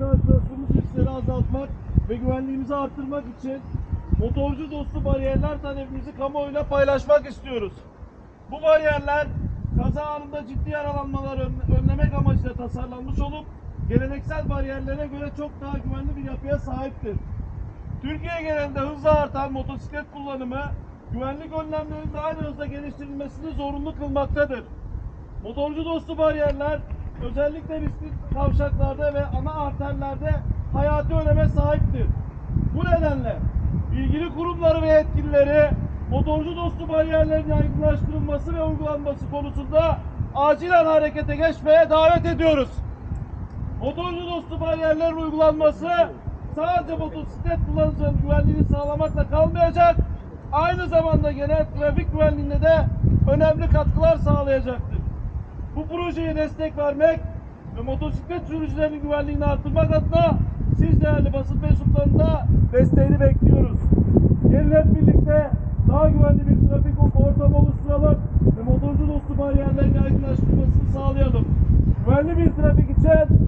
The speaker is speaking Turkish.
karşılaştığımız riskleri azaltmak ve güvenliğimizi arttırmak için motorcu dostu bariyerler talebimizi kamuoyuyla paylaşmak istiyoruz. Bu bariyerler kaza anında ciddi yaralanmaları ön- önlemek amacıyla tasarlanmış olup geleneksel bariyerlere göre çok daha güvenli bir yapıya sahiptir. Türkiye genelinde hızla artan motosiklet kullanımı güvenlik önlemlerinin daha hızla geliştirilmesini zorunlu kılmaktadır. Motorcu dostu bariyerler özellikle riskli kavşaklarda ve ana arterlerde hayati öneme sahiptir. Bu nedenle ilgili kurumları ve yetkilileri motorcu dostu bariyerlerin yaygınlaştırılması ve uygulanması konusunda acilen harekete geçmeye davet ediyoruz. Motorcu dostu bariyerlerin uygulanması sadece motosiklet kullanıcılarının güvenliğini sağlamakla kalmayacak, aynı zamanda genel trafik güvenliğine de önemli katkılar sağlayacaktır. Bu projeye destek vermek ve motosiklet sürücülerinin güvenliğini artırmak adına siz değerli basın mensuplarında desteğini bekliyoruz. Gelin hep birlikte daha güvenli bir trafik ortamı oluşturalım ve motorcu dostu bariyerlerin yaygınlaştırılmasını sağlayalım. Güvenli bir trafik için.